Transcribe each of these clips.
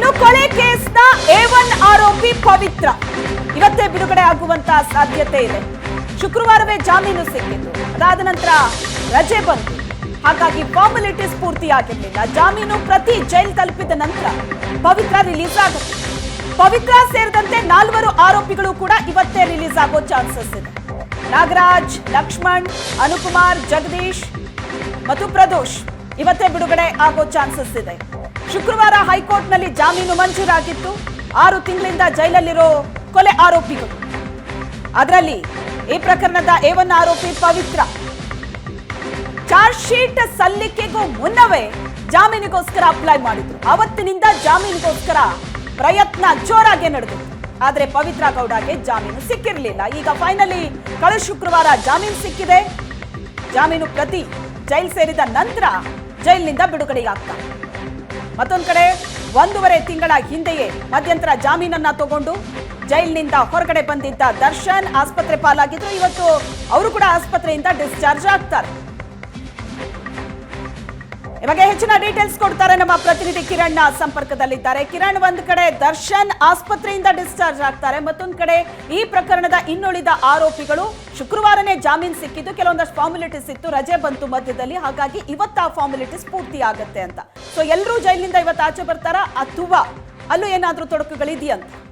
ಇನ್ನು ಕೊಲೆ ಕೇಸ್ನ ಎ ಒನ್ ಆರೋಪಿ ಪವಿತ್ರ. ಇವತ್ತೇ ಬಿಡುಗಡೆ ಆಗುವಂತ ಸಾಧ್ಯತೆ ಇದೆ. ಶುಕ್ರವಾರವೇ ಜಾಮೀನು ಸಿಕ್ಕಿತ್ತು ಅದಾದ ನಂತರ ರಜೆ ಬಂತು. ಹಾಗಾಗಿ ಫಾರ್ಮಲಿಟೀಸ್ ಪೂರ್ತಿಯಾಗಿರಲಿಲ್ಲ. ಜಾಮೀನು ಪ್ರತಿ ಜೈಲ್ ತಲುಪಿದ ನಂತರ ಪವಿತ್ರ ರಿಲೀಸ್ ಆಗುತ್ತೆ. ಪವಿತ್ರ ಸೇರಿದಂತೆ ನಾಲ್ವರು ಆರೋಪಿಗಳು ಕೂಡ ಇವತ್ತೇ ರಿಲೀಸ್ ಆಗೋ ಚಾನ್ಸಸ್ ಇದೆ. ನಾಗರಾಜ್, ಲಕ್ಷ್ಮಣ್ ಅನುಕುಮಾರ್ ಜಗದೀಶ್ ಮತ್ತು ಪ್ರದೋಷ್ ಇವತ್ತೇ ಬಿಡುಗಡೆ ಆಗೋ ಚಾನ್ಸಸ್ ಇದೆ. ಶುಕ್ರವಾರ ಹೈಕೋರ್ಟ್ನಲ್ಲಿ ಜಾಮೀನು ಮಂಜೂರಾಗಿತ್ತು. ಆರು ತಿಂಗಳಿಂದ ಜೈಲಲ್ಲಿರೋ ಕೊಲೆ ಆರೋಪಿಗಳು. ಅದರಲ್ಲಿ ಈ ಪ್ರಕರಣದ ಏವನ್ ಆರೋಪಿ ಪವಿತ್ರ. ಚಾರ್ಜ್ ಶೀಟ್ ಸಲ್ಲಿಕೆಗೂ ಮುನ್ನವೇ ಜಾಮೀನಿಗೋಸ್ಕರ ಅಪ್ಲೈ ಮಾಡಿದ್ರು. ಅವತ್ತಿನಿಂದ ಜಾಮೀನಿಗೋಸ್ಕರ ಪ್ರಯತ್ನ ಜೋರಾಗಿ ನಡೆದಿತ್ತು. ಆದರೆ ಪವಿತ್ರ ಗೌಡಗೆ ಜಾಮೀನು ಸಿಕ್ಕಿರಲಿಲ್ಲ. ಈಗ ಫೈನಲಿ ಕಳೆ ಶುಕ್ರವಾರ ಜಾಮೀನು ಸಿಕ್ಕಿದೆ. ಜಾಮೀನು ಪ್ರತಿ ಜೈಲ್ ಸೇರಿದ ನಂತರ ಜೈಲಿನಿಂದ ಬಿಡುಗಡೆಯಾಗ್ತಾರೆ ಮತ್ತೊಂದ್ ಕಡೆ, ಒಂದೂವರೆ ತಿಂಗಳ ಹಿಂದೆಯೇ ಮಧ್ಯಂತರ ಜಾಮೀನನ್ನ ತಗೊಂಡು ಜೈಲಿನಿಂದ ಹೊರಗಡೆ ಬಂದಿದ್ದ ದರ್ಶನ್ ಆಸ್ಪತ್ರೆ ಪಾಲಾಗಿದ್ರು ಇವತ್ತು ಅವರು ಕೂಡ ಆಸ್ಪತ್ರೆಯಿಂದ ಡಿಸ್ಚಾರ್ಜ್ ಆಗ್ತಾರೆ. ಇವಾಗ ಹೆಚ್ಚಿನ ಡೀಟೇಲ್ಸ್ ಕೊಡ್ತಾರೆ ನಮ್ಮ ಪ್ರತಿನಿಧಿ ಕಿರಣ್ ಸಂಪರ್ಕದಲ್ಲಿದ್ದಾರೆ. ಕಿರಣ್, ಒಂದ್ ಕಡೆ ದರ್ಶನ್ ಆಸ್ಪತ್ರೆಯಿಂದ ಡಿಸ್ಚಾರ್ಜ್ ಆಗ್ತಾರೆ, ಮತ್ತೊಂದು ಕಡೆ ಈ ಪ್ರಕರಣದ ಇನ್ನುಳಿದ ಆರೋಪಿಗಳು ಶುಕ್ರವಾರನೇ ಜಾಮೀನ್ ಸಿಕ್ಕಿದ್ದು, ಕೆಲವೊಂದಷ್ಟು ಫಾರ್ಮುಲಿಟೀಸ್ ಇತ್ತು, ರಜೆ ಬಂತು ಮಧ್ಯದಲ್ಲಿ, ಹಾಗಾಗಿ ಇವತ್ತು ಆ ಫಾರ್ಮುಲಿಟೀಸ್ ಪೂರ್ತಿ ಆಗತ್ತೆ ಅಂತ. ಸೊ ಎಲ್ಲರೂ ಜೈಲಿನಿಂದ ಇವತ್ತು ಆಚೆ ಬರ್ತಾರಾ ಅಥವಾ ಅಲ್ಲೂ ಏನಾದರೂ ತೊಡಕುಗಳಿದೆಯಂತ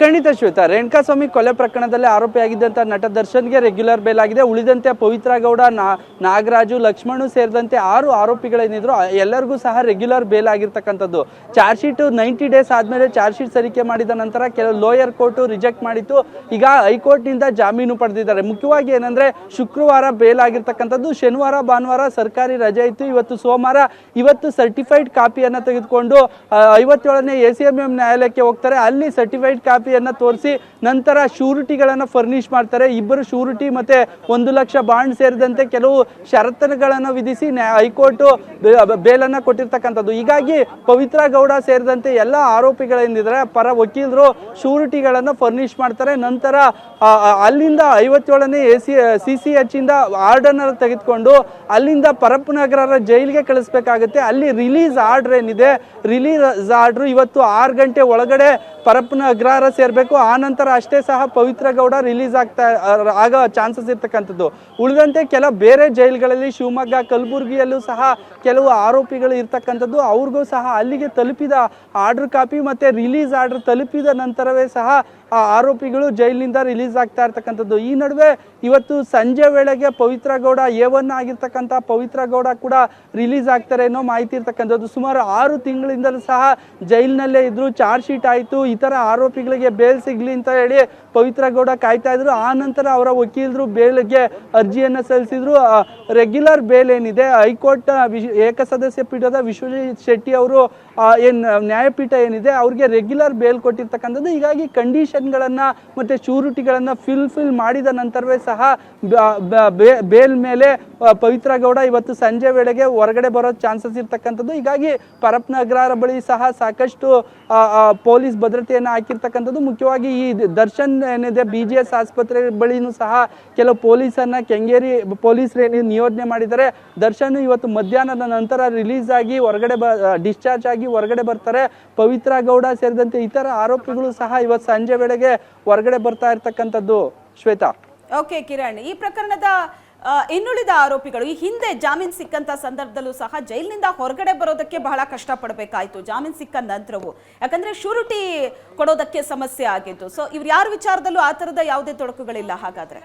ಖಂಡಿತ ಶ್ವೇತಾ. ರೇಣುಕಾಸ್ವಾಮಿ ಕೊಲೆ ಪ್ರಕರಣದಲ್ಲಿ ಆರೋಪಿಯಾಗಿದ್ದಂಥ ನಟ ದರ್ಶನ್ಗೆ ರೆಗ್ಯುಲರ್ ಬೇಲ್ ಆಗಿದೆ. ಉಳಿದಂತೆ ಪವಿತ್ರ ಗೌಡ ನಾಗರಾಜು, ಲಕ್ಷ್ಮಣು ಸೇರಿದಂತೆ ಆರು ಆರೋಪಿಗಳೇನಿದ್ರು ಎಲ್ಲರಿಗೂ ಸಹ ರೆಗ್ಯುಲರ್ ಬೇಲ್ ಆಗಿರ್ತಕ್ಕಂಥದ್ದು. ಚಾರ್ಜ್ ಶೀಟ್ ನೈಂಟಿ ಡೇಸ್ ಆದಮೇಲೆ ಚಾರ್ಜ್ ಶೀಟ್ ಸಲ್ಲಿಕೆ ಮಾಡಿದ ನಂತರ ಕೆಲವು ಲೋಯರ್ ಕೋರ್ಟು ರಿಜೆಕ್ಟ್ ಮಾಡಿತ್ತು. ಈಗ ಹೈಕೋರ್ಟ್ನಿಂದ ಜಾಮೀನು ಪಡೆದಿದ್ದಾರೆ. ಮುಖ್ಯವಾಗಿ ಏನಂದ್ರೆ, ಶುಕ್ರವಾರ ಬೇಲ್ ಆಗಿರ್ತಕ್ಕಂಥದ್ದು, ಶನಿವಾರ, ಭಾನುವಾರ ಸರ್ಕಾರಿ ರಜೆ ಇತ್ತು. ಇವತ್ತು ಸೋಮವಾರ ಇವತ್ತು ಸರ್ಟಿಫೈಡ್ ಕಾಪಿಯನ್ನು ತೆಗೆದುಕೊಂಡು ಐವತ್ತೇಳನೇ ಎ ಸಿ ಎಂ ಎಂ ನ್ಯಾಯಾಲಯಕ್ಕೆ ಹೋಗ್ತಾರೆ. ಅಲ್ಲಿ ಸರ್ಟಿಫೈಡ್ ಕಾಪಿಯನ್ನು ತೋರಿಸಿ ನಂತರ ಶೂರಿಟಿಗಳನ್ನು ಫರ್ನಿಶ್ ಮಾಡ್ತಾರೆ. ಇಬ್ಬರು ಶೂರಿಟಿ ಮತ್ತೆ ಒಂದು ಲಕ್ಷ ಬಾಂಡ್ ಸೇರಿದಂತೆ ಕೆಲವು ಷರತ್ತುಗಳನ್ನು ವಿಧಿಸಿ ಹೈಕೋರ್ಟ್ ಬೇಲನ್ನ ಕೊಟ್ಟಿರ್ತಕ್ಕಂಥದ್ದು. ಹೀಗಾಗಿ ಪವಿತ್ರ ಗೌಡ ಸೇರಿದಂತೆ ಎಲ್ಲ ಆರೋಪಿಗಳೇನಿದ್ದಾರೆ ಪರ ವಕೀಲರು ಶೂರಿಟಿಗಳನ್ನು ಫರ್ನಿಶ್ ಮಾಡ್ತಾರೆ. ನಂತರ ಅಲ್ಲಿಂದ ಐವತ್ತೇಳನೇ A C C C H ಇಂದ ಆರ್ಡರ್ನ ತೆಗೆದುಕೊಂಡು ಅಲ್ಲಿಂದ ಪರಪ್ಪನಗರರ ಜೈಲಿಗೆ ಕಳಿಸ್ಬೇಕಾಗುತ್ತೆ. ಅಲ್ಲಿ ರಿಲೀಸ್ ಆರ್ಡರ್ ಏನಿದೆ? ರಿಲೀಸ್ ಆರ್ಡರ್ ಇವತ್ತು ಆರು ಗಂಟೆ ಒಳಗಡೆ ಪರಪ್ಪನ ಅಗ್ರಹಾರ ಸೇರಬೇಕು ಆ ನಂತರ ಅಷ್ಟೇ ಸಹ ಪವಿತ್ರ ಗೌಡ ರಿಲೀಸ್ ಆಗ್ತಾ, ಆಗೋ ಚಾನ್ಸಸ್ ಇರ್ತಕ್ಕಂಥದ್ದು. ಉಳಿದಂತೆ ಕೆಲ ಬೇರೆ ಜೈಲುಗಳಲ್ಲಿ ಶಿವಮೊಗ್ಗ, ಕಲಬುರಗಿಯಲ್ಲೂ ಸಹ ಕೆಲವು ಆರೋಪಿಗಳು ಇರ್ತಕ್ಕಂಥದ್ದು. ಅವ್ರಿಗೂ ಸಹ ಅಲ್ಲಿಗೆ ತಲುಪಿದ ಆರ್ಡರ್ ಕಾಪಿ ಮತ್ತು ರಿಲೀಸ್ ಆರ್ಡರ್ ತಲುಪಿದ ನಂತರವೇ ಸಹ ಆ ಆರೋಪಿಗಳು ಜೈಲಿನಿಂದ ರಿಲೀಸ್ ಆಗ್ತಾ ಇರ್ತಕ್ಕಂಥದ್ದು. ಈ ನಡುವೆ ಇವತ್ತು ಸಂಜೆ ವೇಳೆಗೆ ಪವಿತ್ರ ಗೌಡ ಎ ಒನ್ ಆಗಿರ್ತಕ್ಕಂಥ ಪವಿತ್ರ ಗೌಡ ಕೂಡ ರಿಲೀಸ್ ಆಗ್ತಾರೆ ಅನ್ನೋ ಮಾಹಿತಿ ಇರ್ತಕ್ಕಂಥದ್ದು. ಸುಮಾರು ಆರು ತಿಂಗಳಿಂದಲೂ ಸಹ ಜೈಲಿನಲ್ಲೇ ಇದ್ರು, ಚಾರ್ಜ್ ಶೀಟ್ ಆಯಿತು, ಇತರ ಆರೋಪಿಗಳಿಗೆ ಬೇಲ್ ಸಿಗ್ಲಿ ಅಂತ ಹೇಳಿ ಪವಿತ್ರ ಗೌಡ ಕಾಯ್ತಾ ಇದ್ರು. ಆ ನಂತರ ಅವರ ವಕೀಲರು ಬೇಲ್ಗೆ ಅರ್ಜಿಯನ್ನು ಸಲ್ಲಿಸಿದ್ರು. ರೆಗ್ಯುಲರ್ ಬೇಲ್ ಏನಿದೆ, ಹೈಕೋರ್ಟ್ ಏಕಸದಸ್ಯ ಪೀಠದ ವಿಶ್ವಜಿತ್ ಶೆಟ್ಟಿ ಅವರು ಏನು, ನ್ಯಾಯಪೀಠ ಏನಿದೆ, ಅವ್ರಿಗೆ ರೆಗ್ಯುಲರ್ ಬೇಲ್ ಕೊಟ್ಟಿರ್ತಕ್ಕಂಥದ್ದು. ಹೀಗಾಗಿ ಕಂಡೀಷನ್ಗಳನ್ನ ಮತ್ತು ಶ್ಯೂರಿಟಿಗಳನ್ನು ಫಿಲ್ಫಿಲ್ ಫಿಲ್ ಮಾಡಿದ ನಂತರವೇ ಸಹ ಬೇಲ್ ಮೇಲೆ ಪವಿತ್ರ ಗೌಡ ಇವತ್ತು ಸಂಜೆ ವೇಳೆಗೆ ಹೊರಗಡೆ ಬರೋ ಚಾನ್ಸಸ್ ಇರ್ತಕ್ಕಂಥದ್ದು. ಹೀಗಾಗಿ ಪರಪ್ನಗರ ಬಳಿ ಸಹ ಸಾಕಷ್ಟು ಪೊಲೀಸ್ ಭದ್ರತೆಯನ್ನು ಹಾಕಿರ್ತಕ್ಕಂಥದ್ದು. ಮುಖ್ಯವಾಗಿ ಈ ದರ್ಶನ್ ಏನಿದೆ ಬಿ ಜಿ ಎಸ್ ಆಸ್ಪತ್ರೆ ಬಳಿನೂ ಸಹ ಕೆಲವು ಪೊಲೀಸನ್ನು ಕೆಂಗೇರಿ ಪೊಲೀಸರು ನಿಯೋಜನೆ ಮಾಡಿದ್ದಾರೆ. ದರ್ಶನ್ ಇವತ್ತು ಮಧ್ಯಾಹ್ನದ ನಂತರ ರಿಲೀಸ್ ಆಗಿ ಹೊರಗಡೆ ಡಿಸ್ಚಾರ್ಜ್ ಆಗಿ ಹೊರಗಡೆ ಬರ್ತಾರೆ. ಪವಿತ್ರ ಗೌಡ ಸೇರಿದಂತೆ ಇತರ ಆರೋಪಿಗಳು ಸಹ ಇವತ್ತು ಸಂಜೆ ವೇಳೆಗೆ ಹೊರಗಡೆ ಬರ್ತಾ ಇರ್ತಕ್ಕಂಥದ್ದು ಶ್ವೇತಾ. ಓಕೆ ಕಿರಣ್. ಈ ಪ್ರಕರಣದ ಇನ್ನುಳಿದ ಆರೋಪಿಗಳು ಈ ಹಿಂದೆ ಜಾಮೀನ್ ಸಿಕ್ಕಂತ ಸಂದರ್ಭದಲ್ಲೂ ಸಹ ಜೈಲಿನಿಂದ ಹೊರಗಡೆ ಬರೋದಕ್ಕೆ ಬಹಳ ಕಷ್ಟಪಡಬೇಕಾಯ್ತು ಜಾಮೀನ್ ಸಿಕ್ಕ ನಂತರವು. ಯಾಕಂದ್ರೆ ಶೂರಿಟಿ ಕೊಡೋದಕ್ಕೆ ಸಮಸ್ಯೆ ಆಗಿತ್ತು ಸೊ ಇವ್ರು ಯಾರ ವಿಚಾರದಲ್ಲೂ ಆ ತರದ ಯಾವುದೇ ತೊಡಕುಗಳಿಲ್ಲ ಹಾಗಾದ್ರೆ.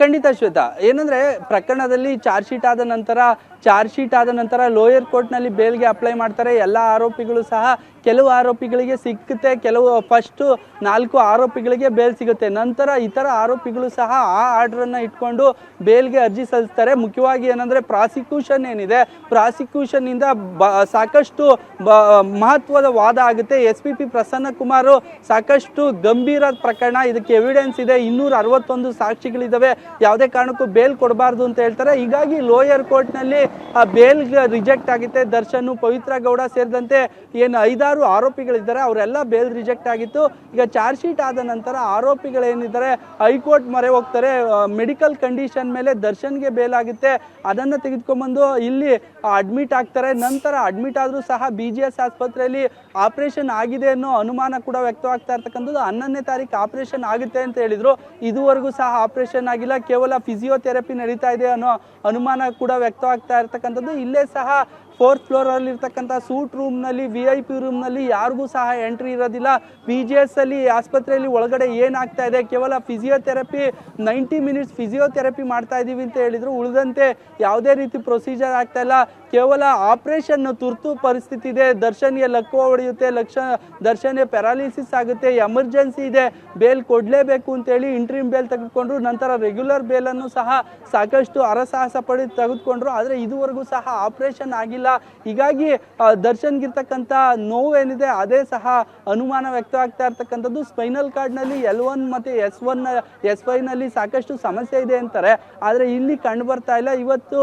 ಖಂಡಿತ ಶ್ವೇತಾ. ಏನಂದ್ರೆ ಪ್ರಕರಣದಲ್ಲಿ ಚಾರ್ಜ್ ಶೀಟ್ ಆದ ನಂತರ ಚಾರ್ಜ್ ಶೀಟ್ ಆದ ನಂತರ ಲೋಯರ್ ಕೋರ್ಟ್ನಲ್ಲಿ ಬೇಲ್ಗೆ ಅಪ್ಲೈ ಮಾಡ್ತಾರೆ. ಎಲ್ಲ ಆರೋಪಿಗಳು ಸಹ ಕೆಲವು ಆರೋಪಿಗಳಿಗೆ ಸಿಕ್ಕುತ್ತೆ, ಕೆಲವು ಫಸ್ಟು ನಾಲ್ಕು ಆರೋಪಿಗಳಿಗೆ ಬೇಲ್ ಸಿಗುತ್ತೆ. ನಂತರ ಇತರ ಆರೋಪಿಗಳು ಸಹ ಆ ಆರ್ಡ್ರನ್ನು ಇಟ್ಕೊಂಡು ಬೇಲ್ಗೆ ಅರ್ಜಿ ಸಲ್ಲಿಸ್ತಾರೆ. ಮುಖ್ಯವಾಗಿ ಏನಂದರೆ ಪ್ರಾಸಿಕ್ಯೂಷನ್ ಏನಿದೆ ಪ್ರಾಸಿಕ್ಯೂಷನ್ನಿಂದ ಬ ಸಾಕಷ್ಟು ಬ ಮಹತ್ವದ ವಾದ ಆಗುತ್ತೆ. S P P Prasanna Kumar ಸಾಕಷ್ಟು ಗಂಭೀರ ಪ್ರಕರಣ, ಇದಕ್ಕೆ ಎವಿಡೆನ್ಸ್ ಇದೆ. ಇನ್ನೂರ ಅರವತ್ತೊಂದು ಸಾಕ್ಷಿಗಳಿದ್ದಾವೆ ಯಾವುದೇ ಕಾರಣಕ್ಕೂ ಬೇಲ್ ಕೊಡಬಾರ್ದು ಅಂತ ಹೇಳ್ತಾರೆ. ಹೀಗಾಗಿ ಲೋಯರ್ ಕೋರ್ಟ್ನಲ್ಲಿ ಆ ಬೇಲ್ ರಿಜೆಕ್ಟ್ ಆಗುತ್ತೆ. ದರ್ಶನ್, ಪವಿತ್ರ ಗೌಡ ಸೇರಿದಂತೆ ಏನು ಐದಾರು ಯಾರ್ಯಾರು ಆರೋಪಿಗಳಿದ್ದಾರೆ, ಅವರೆಲ್ಲ ಬೇಲ್ ರಿಜೆಕ್ಟ್ ಆಗಿತ್ತು. ಈಗ ಚಾರ್ಜ್ ಶೀಟ್ ಆದ ನಂತರ ಆರೋಪಿಗಳೇನಿದ್ದಾರೆ, ಹೈಕೋರ್ಟ್ ಮೊರೆ ಹೋಗ್ತಾರೆ ಮೆಡಿಕಲ್ ಕಂಡೀಷನ್ ಮೇಲೆ ದರ್ಶನ್ಗೆ ಬೇಲ್ ಆಗುತ್ತೆ. ಅದನ್ನು ತೆಗೆದುಕೊಂಡ್ಬಂದು ಇಲ್ಲಿ ಅಡ್ಮಿಟ್ ಆಗ್ತಾರೆ. ನಂತರ ಅಡ್ಮಿಟ್ ಆದರೂ ಸಹ ಬಿ ಜಿ ಎಸ್ ಆಸ್ಪತ್ರೆಯಲ್ಲಿ ಆಪರೇಷನ್ ಆಗಿದೆ ಅನ್ನೋ ಅನುಮಾನ ಕೂಡ ವ್ಯಕ್ತವಾಗ್ತಾ ಇರ್ತಕ್ಕಂಥದ್ದು. ಹನ್ನೊಂದನೇ ತಾರೀಕು ಆಪರೇಷನ್ ಆಗುತ್ತೆ ಅಂತ ಹೇಳಿದ್ರು. ಇದುವರೆಗೂ ಸಹ ಆಪರೇಷನ್ ಆಗಿಲ್ಲ. ಕೇವಲ ಫಿಸಿಯೋಥೆರಪಿ ನಡೀತಾ ಇದೆ ಅನ್ನೋ ಅನುಮಾನ ಕೂಡ ವ್ಯಕ್ತವಾಗ್ತಾ ಇರ್ತಕ್ಕಂಥದ್ದು. ಇಲ್ಲೇ ಸಹ ಫೋರ್ತ್ ಫ್ಲೋರ್ ಅಲ್ಲಿ ಇರ್ತಕ್ಕಂಥ ಸೂಟ್ ರೂಮ್ನಲ್ಲಿ ವಿ ಐ ಪಿ ರೂಮ್ ನಲ್ಲಿ ಯಾರಿಗೂ ಸಹ ಎಂಟ್ರಿ ಇರೋದಿಲ್ಲ. ಪಿ ಜಿ ಎಸ್ ಅಲ್ಲಿ, ಆಸ್ಪತ್ರೆಯಲ್ಲಿ ಒಳಗಡೆ ಏನಾಗ್ತಾ ಇದೆ? ಕೇವಲ ಫಿಸಿಯೋಥೆರಪಿ ನೈಂಟಿ ಮಿನಿಟ್ಸ್ ಫಿಸಿಯೋಥೆರಪಿ ಮಾಡ್ತಾ ಇದ್ದೀವಿ ಅಂತ ಹೇಳಿದ್ರು. ಉಳಿದಂತೆ ಯಾವುದೇ ರೀತಿ ಪ್ರೊಸೀಜರ್ ಆಗ್ತಾ ಇಲ್ಲ. ಕೇವಲ ಆಪರೇಷನ್ ತುರ್ತು ಪರಿಸ್ಥಿತಿ ಇದೆ ದರ್ಶನ್ಗೆ ಲಕ್ವ ಹೊಡೆಯುತ್ತೆ, ಲಕ್ಷ ದರ್ಶನ್ಗೆ ಪ್ಯಾರಾಲಿಸಿಸ್ ಆಗುತ್ತೆ, ಎಮರ್ಜೆನ್ಸಿ ಇದೆ, ಬೇಲ್ ಕೊಡಲೇಬೇಕು ಅಂತೇಳಿ ಇಂಟ್ರೀಮ್ ಬೇಲ್ ತೆಗೆದುಕೊಂಡ್ರು, ನಂತರ ರೆಗ್ಯುಲರ್ ಬೇಲನ್ನು ಸಹ ಸಾಕಷ್ಟು ಹರಸಾಹಸ ಪಡಿ ತೆಗೆದುಕೊಂಡ್ರು, ಆದರೆ ಇದುವರೆಗೂ ಸಹ ಆಪರೇಷನ್ ಆಗಿಲ್ಲ. ಹೀಗಾಗಿ ದರ್ಶನ್ಗಿರ್ತಕ್ಕಂಥ ನೋವೇನಿದೆ, ಅದೇ ಸಹ ಅನುಮಾನ ವ್ಯಕ್ತವಾಗ್ತಾ ಇರ್ತಕ್ಕಂಥದ್ದು. ಸ್ಪೈನಲ್ ಕಾರ್ಡ್ನಲ್ಲಿ ಎಲ್ ಒನ್ ಮತ್ತು ಎಸ್ ಒನ್, ಎಸ್ನಲ್ಲಿ ಸಾಕಷ್ಟು ಸಮಸ್ಯೆ ಇದೆ ಅಂತಾರೆ, ಆದರೆ ಇಲ್ಲಿ ಕಂಡು ಬರ್ತಾ ಇಲ್ಲ. ಇವತ್ತು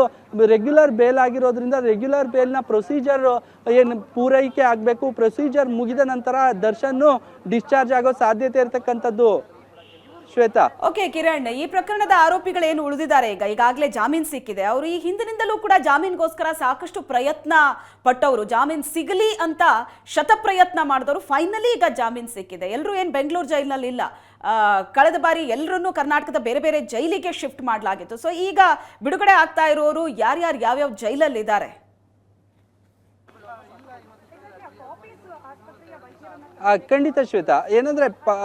ರೆಗ್ಯುಲರ್ ಬೇಲ್ ಆಗಿರೋದ್ರಿಂದ ರೆಗ್ಯುಲರ್ ಬೇಲ್ನ ಪ್ರೊಸೀಜರ್ ಏನು ಪೂರೈಕೆ ಆಗಬೇಕು ಪ್ರೊಸೀಜರ್ ಮುಗಿದ ನಂತರ ದರ್ಶನ್ ಡಿಸ್ಚಾರ್ಜ್ ಆಗೋ ಸಾಧ್ಯತೆ ಇರತಕ್ಕಂಥದ್ದು. ಶ್ವೇತಾ. ಓಕೆ ಕಿರಣ್, ಈ ಪ್ರಕರಣದ ಆರೋಪಿಗಳು ಏನು ಉಳಿದಿದ್ದಾರೆ ಈಗ? ಈಗಾಗಲೇ ಜಾಮೀನ್ ಸಿಕ್ಕಿದೆ. ಅವರು ಈ ಹಿಂದಿನಿಂದಲೂ ಕೂಡ ಜಾಮೀನ್ಗೋಸ್ಕರ ಸಾಕಷ್ಟು ಪ್ರಯತ್ನ ಪಟ್ಟವರು. ಜಾಮೀನ್ ಸಿಗಲಿ ಅಂತ ಶತಪ್ರಯತ್ನ ಮಾಡಿದವರು. ಫೈನಲಿ ಈಗ ಜಾಮೀನ್ ಸಿಕ್ಕಿದೆ. ಎಲ್ಲರೂ ಏನು ಬೆಂಗಳೂರು ಜೈಲಿನಲ್ಲಿ ಇಲ್ಲ ಕಳೆದ ಬಾರಿ ಎಲ್ಲರನ್ನೂ ಕರ್ನಾಟಕದ ಬೇರೆ ಬೇರೆ ಜೈಲಿಗೆ ಶಿಫ್ಟ್ ಮಾಡಲಾಗಿತ್ತು. ಸೊ ಈಗ ಬಿಡುಗಡೆ ಆಗ್ತಾ ಇರೋರು ಯಾರ್ಯಾರು, ಯಾವ್ಯಾವ ಜೈಲಲ್ಲಿದ್ದಾರೆ ಆ, ಖಂಡಿತ ಶ್ವೇತಾ, ಏನಂದ್ರೆ ಪ-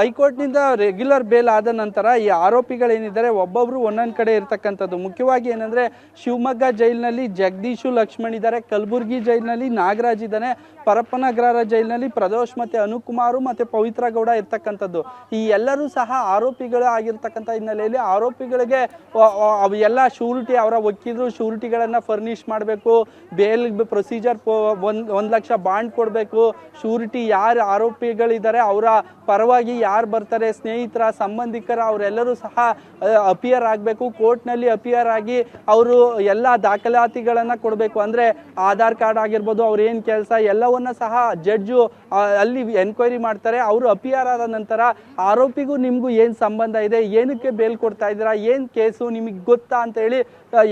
ಹೈಕೋರ್ಟ್ನಿಂದ ರೆಗ್ಯುಲರ್ ಬೇಲ್ ಆದ ನಂತರ ಈ ಆರೋಪಿಗಳೇನಿದ್ದಾರೆ, ಒಬ್ಬೊಬ್ರು ಒಂದೊಂದು ಕಡೆ ಇರ್ತಕ್ಕಂಥದ್ದು. ಮುಖ್ಯವಾಗಿ ಏನಂದ್ರೆ ಶಿವಮೊಗ್ಗ ಜೈಲಿನಲ್ಲಿ ಜಗದೀಶು ಲಕ್ಷ್ಮಣ್ ಇದ್ದಾರೆ, ಕಲಬುರಗಿ ಜೈಲಿನಲ್ಲಿ ನಾಗರಾಜ್ ಇದ್ದಾನೆ ಪರಪ್ಪನಗ್ರಹಾರ ಜೈಲಿನಲ್ಲಿ ಪ್ರದೋಷ್ ಮತ್ತೆ ಅನುಕುಮಾರು ಮತ್ತೆ ಪವಿತ್ರ ಗೌಡ ಇರ್ತಕ್ಕಂಥದ್ದು. ಈ ಎಲ್ಲರೂ ಸಹ ಆರೋಪಿಗಳು ಆಗಿರ್ತಕ್ಕಂಥ ಹಿನ್ನೆಲೆಯಲ್ಲಿ ಆರೋಪಿಗಳಿಗೆ ಎಲ್ಲ ಶೂರಿಟಿ, ಅವರ ವಕೀಲರು ಶೂರಿಟಿಗಳನ್ನ ಫರ್ನಿಶ್ ಮಾಡಬೇಕು ಬೇಲ್ ಪ್ರೊಸೀಜರ್ ಒಂದ್ ಒಂದ್ ಲಕ್ಷ ಬಾಂಡ್ ಕೊಡಬೇಕು, ಶೂರಿಟಿ ಯಾರು ಆರೋಪಿಗಳಿದ್ದಾರೆ, ಅವರ ಪರವಾಗಿ ಯಾರು ಬರ್ತಾರೆ, ಸ್ನೇಹಿತರ, ಸಂಬಂಧಿಕರ, ಅವರೆಲ್ಲರೂ ಸಹ ಅಪಿಯರ್ ಆಗಬೇಕು. ಕೋರ್ಟ್ನಲ್ಲಿ ಅಪಿಯರ್ ಆಗಿ ಅವರು ಎಲ್ಲ ದಾಖಲಾತಿಗಳನ್ನು ಕೊಡಬೇಕು. ಅಂದ್ರೆ ಆಧಾರ್ ಕಾರ್ಡ್ ಆಗಿರ್ಬೋದು ಅವ್ರೇನು ಕೆಲಸ, ಎಲ್ಲವನ್ನ ಸಹ ಜಡ್ಜು ಅಲ್ಲಿ ಎನ್ಕ್ವೈರಿ ಮಾಡ್ತಾರೆ. ಅವರು ಅಪಿಯರ್ ಆದ ನಂತರ ಆರೋಪಿಗೂ ನಿಮಗೂ ಏನು ಸಂಬಂಧ ಇದೆ, ಏನಕ್ಕೆ ಬೇಲ್ ಕೊಡ್ತಾ ಇದ್ದೀರಾ, ಏನು ಕೇಸು ನಿಮಗೆ ಗೊತ್ತಾ ಅಂತ ಹೇಳಿ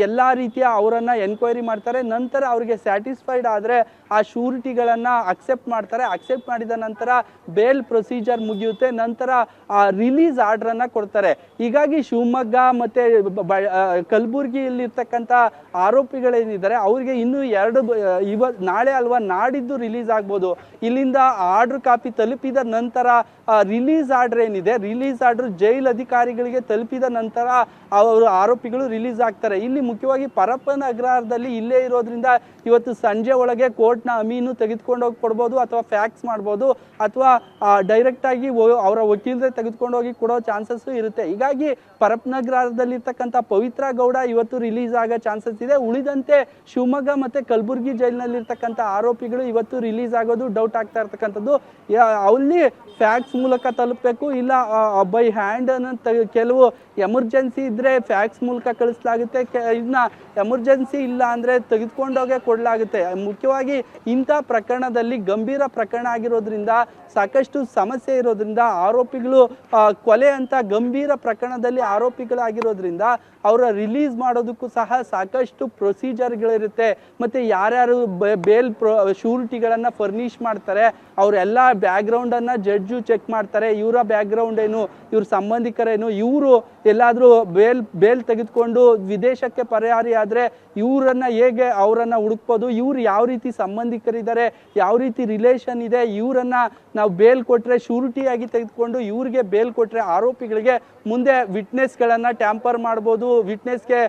ಎಲ್ಲಾ ರೀತಿಯ ಅವರನ್ನು ಎನ್ಕ್ವೈರಿ ಮಾಡ್ತಾರೆ. ನಂತರ ಅವರಿಗೆ ಸ್ಯಾಟಿಸ್ಫೈಡ್ ಆದ್ರೆ ಆ ಶೂರಿಟಿಗಳನ್ನು ಅಕ್ಸೆಪ್ಟ್ ಮಾಡ್ತಾರೆ. ಅಕ್ಸೆಪ್ಟ್ ಮಾಡಿದ ನಂತರ ಬೇಲ್ ಪ್ರೊಸೀಜರ್ ಮುಗಿಯುತ್ತೆ, ನಂತರ ಆ ರಿಲೀಸ್ ಆರ್ಡರ್ ಅನ್ನ ಕೊಡ್ತಾರೆ. ಹೀಗಾಗಿ ಶಿವಮೊಗ್ಗ ಮತ್ತೆ ಕಲಬುರಗಿಯಲ್ಲಿರ್ತಕ್ಕಂಥ ಆರೋಪಿಗಳೇನಿದ್ದಾರೆ, ಅವರಿಗೆ ಇನ್ನೂ ಎರಡು ಇವ, ನಾಳೆ ಅಲ್ವಾ ನಾಡಿದ್ದು ರಿಲೀಸ್ ಆಗ್ಬೋದು. ಇಲ್ಲಿಂದ ಆರ್ಡರ್ ಕಾಪಿ ತಲುಪಿದ ನಂತರ ರಿಲೀಸ್ ಆರ್ಡರ್ ಏನಿದೆ ರಿಲೀಸ್ ಆರ್ಡರ್ ಜೈಲ್ ಅಧಿಕಾರಿಗಳಿಗೆ ತಲುಪಿದ ನಂತರ ಅವರು ಆರೋಪಿಗಳು ರಿಲೀಸ್ ಆಗ್ತಾರೆ. ಇಲ್ಲಿ ಮುಖ್ಯವಾಗಿ ಪರಪ್ಪನ ಅಗ್ರಹಾರದಲ್ಲಿ ಇಲ್ಲೇ ಇರೋದ್ರಿಂದ ಇವತ್ತು ಸಂಜೆ ಒಳಗೆ ಕೋರ್ಟ್ನ ಅಮೀನು ತೆಗೆದುಕೊಂಡು ಹೋಗಿ, ಕೊಡ್ಬೋದು ಅಥವಾ ಫ್ಯಾಕ್ಸ್ ಮಾಡ್ಬೋದು. ಅಥವಾ ಡೈರೆಕ್ಟ್ ಆಗಿ ಅವರ ವಕೀಲರೇ ತೆಗೆದುಕೊಂಡು ಹೋಗಿ ಕೊಡೋ ಚಾನ್ಸಸ್ ಇರುತ್ತೆ. ಹೀಗಾಗಿ ಪರಪ್ನಗರದಲ್ಲಿರ್ತಕ್ಕಂಥ ಪವಿತ್ರ ಗೌಡ ಇವತ್ತು ರಿಲೀಸ್ ಆಗೋ ಚಾನ್ಸಸ್ ಇದೆ. ಉಳಿದಂತೆ ಶಿವಮೊಗ್ಗ ಮತ್ತೆ ಕಲಬುರಗಿ ಜೈಲಿನಲ್ಲಿರ್ತಕ್ಕಂಥ ಆರೋಪಿಗಳು ಇವತ್ತು ರಿಲೀಸ್ ಆಗೋದು ಡೌಟ್ ಆಗ್ತಾ ಇರ್ತಕ್ಕಂಥದ್ದು. ಅಲ್ಲಿ ಫ್ಯಾಕ್ಸ್ ಮೂಲಕ ತಲುಪಬೇಕು, ಇಲ್ಲ ಬೈ ಹ್ಯಾಂಡ್ ಕೆಲವು ಎಮರ್ಜೆನ್ಸಿ ಇದ್ರೆ ಫ್ಯಾಕ್ಸ್ ಮೂಲಕ ಕಳಿಸಲಾಗುತ್ತೆ. ಇದನ್ನ ಎಮರ್ಜೆನ್ಸಿ ಇಲ್ಲ ಅಂದ್ರೆ ತೆಗೆದುಕೊಂಡೋಗೆ ಕೊಡಲಾಗುತ್ತೆ. ಮುಖ್ಯವಾಗಿ ಇಂಥ ಪ್ರಕರಣದಲ್ಲಿ ಗಂಭೀರ ಪ್ರಕರಣ ಆಗಿರೋದ್ರಿಂದ ಸಾಕಷ್ಟು ಸಮಸ್ಯೆ ಇರೋದ್ರಿಂದ ಆರೋಪಿಗಳು ಕೊಲೆ ಅಂತ ಗಂಭೀರ ಪ್ರಕರಣದಲ್ಲಿ ಆರೋಪಿಗಳಾಗಿರೋದ್ರಿಂದ ಅವರ ರಿಲೀಸ್ ಮಾಡೋದಕ್ಕೂ ಸಹ ಸಾಕಷ್ಟು ಪ್ರೊಸೀಜರ್ಗಳಿರುತ್ತೆ. ಮತ್ತೆ ಯಾರ್ಯಾರು ಬೇಲ್ ಪ್ರೊ, ಶೂರಿಟಿಗಳನ್ನು ಫರ್ನಿಶ್ ಮಾಡ್ತಾರೆ, ಅವರೆಲ್ಲ ಬ್ಯಾಕ್ಗ್ರೌಂಡನ್ನು ಜಡ್ಜು ಚೆಕ್ ಮಾಡ್ತಾರೆ. ಇವರ ಬ್ಯಾಕ್ಗ್ರೌಂಡ್ ಏನು, ಇವ್ರ ಸಂಬಂಧಿಕರೇನು ಇವರು ಎಲ್ಲಾದರೂ ಬೇಲ್ ಬೇಲ್ ತೆಗೆದುಕೊಂಡು ವಿದೇಶಕ್ಕೆ ಪರಿಹಾರಿ ಆದರೆ ಇವರನ್ನ ಹೇಗೆ ಅವರನ್ನು ಹುಡುಕ್ಬೋದು, ಇವ್ರು ಯಾವ ರೀತಿ ಸಂಬಂಧಿಕರಿದ್ದಾರೆ, ಯಾವ ರೀತಿ ರಿಲೇಷನ್ ಇದೆ ಇವರನ್ನ ನಾವು ಬೇಲ್ ಕೊಟ್ಟರೆ ಶೂರಿಟಿಯಾಗಿ ತೆಗೆದುಕೊಂಡು ಇವ್ರಿಗೆ ಬೇಲ್ ಕೊಟ್ಟರೆ ಆರೋಪಿಗಳಿಗೆ ಮುಂದೆ ವಿಟ್ನೆಸ್ಗಳನ್ನು ಟ್ಯಾಂಪರ್ ಮಾಡ್ಬೋದು ವಿಟ್ನೆಸ್ಗೆ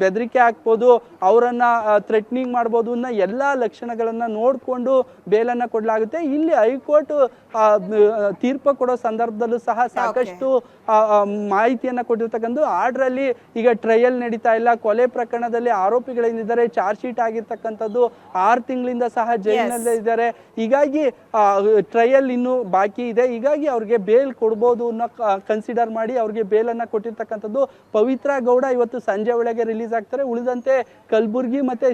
ಬೆದರಿಕೆ ಹಾಕ್ಬೋದು ಅವರನ್ನು ಥ್ರೆಟ್ನಿಂಗ್ ಮಾಡ್ಬೋದು ಅನ್ನೋ ಎಲ್ಲ ಲಕ್ಷಣಗಳನ್ನು ನೋಡಿಕೊಂಡು ಬೇಲನ್ನು ಕೊಡಲಾಗುತ್ತೆ. ಇಲ್ಲಿ ಹೈಕೋರ್ಟ್ ತೀರ್ಪ ಕೊಡೋ ಸಂದರ್ಭದಲ್ಲೂ ಸಹ ಸಾಕಷ್ಟು ಮಾಹಿತಿಯನ್ನ ಕೊಟ್ಟಿರ್ತಕ್ಕಂಥ ಆರ್ಡ್ರಲ್ಲಿ ಈಗ ಟ್ರಯಲ್ ನಡೀತಾ ಇಲ್ಲ ಕೊಲೆ ಪ್ರಕರಣದಲ್ಲಿ ಆರೋಪಿಗಳೇನಿದ್ದಾರೆ ಚಾರ್ಜ್ ಶೀಟ್ ಆಗಿರ್ತಕ್ಕಂಥದ್ದು ಆರು ತಿಂಗಳಿಂದ ಸಹ ಜೈಲಿನಲ್ಲೇ ಇದ್ದಾರೆ. ಹೀಗಾಗಿ ಟ್ರಯಲ್ ಇನ್ನು ಬಾಕಿ ಇದೆ. ಹೀಗಾಗಿ ಅವ್ರಿಗೆ ಬೇಲ್ ಕೊಡ್ಬೋದು ಅನ್ನೋ ಕನ್ಸಿಡರ್ ಮಾಡಿ ಅವ್ರಿಗೆ ಬೇಲನ್ನ ಕೊಟ್ಟಿರ್ತಕ್ಕಂಥದ್ದು ಪವಿತ್ರ ಗೌಡ ಇವತ್ತು ಸಂಜೆ ಒಳಗೆ ರಿಲೀಸ್ ಆಗ್ತಾರೆ. ಉಳಿದಂತೆ ಕಲಬುರ್ಗಿ ಮತ್ತೆ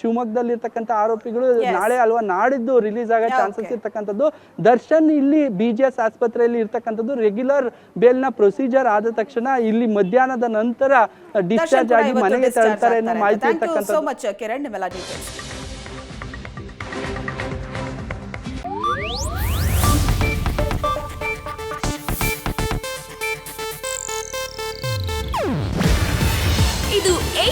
ಶಿವಮೊಗ್ಗದಲ್ಲಿರ್ತಕ್ಕಂಥ ಆರೋಪಿಗಳು ನಾಳೆ ಅಲ್ವಾ ನಾಡಿದ್ದು ರಿಲೀಸ್ ಆಗೋ ಚಾನ್ಸಸ್ ಇರ್ತಕ್ಕಂಥದ್ದು. ದರ್ಶನ್ ಇಲ್ಲಿ ಬಿ ಜಿ ಎಸ್ ಆಸ್ಪತ್ರೆಯಲ್ಲಿ ಇರ್ತಕ್ಕಂಥದ್ದು ರೆಗ್ಯುಲರ್ ಬೇಲ್ನ ಪ್ರೊಸೀಜರ್ ಆದ ತಕ್ಷಣ ಇಲ್ಲಿ ಮಧ್ಯಾಹ್ನದ ನಂತರ ಡಿಸ್ಚಾರ್ಜ್ ಆಗಿ ಮನೆಗೆ ತಳ್ತಾರೆ ಅನ್ನೋ ಮಾಹಿತಿ ಸೋ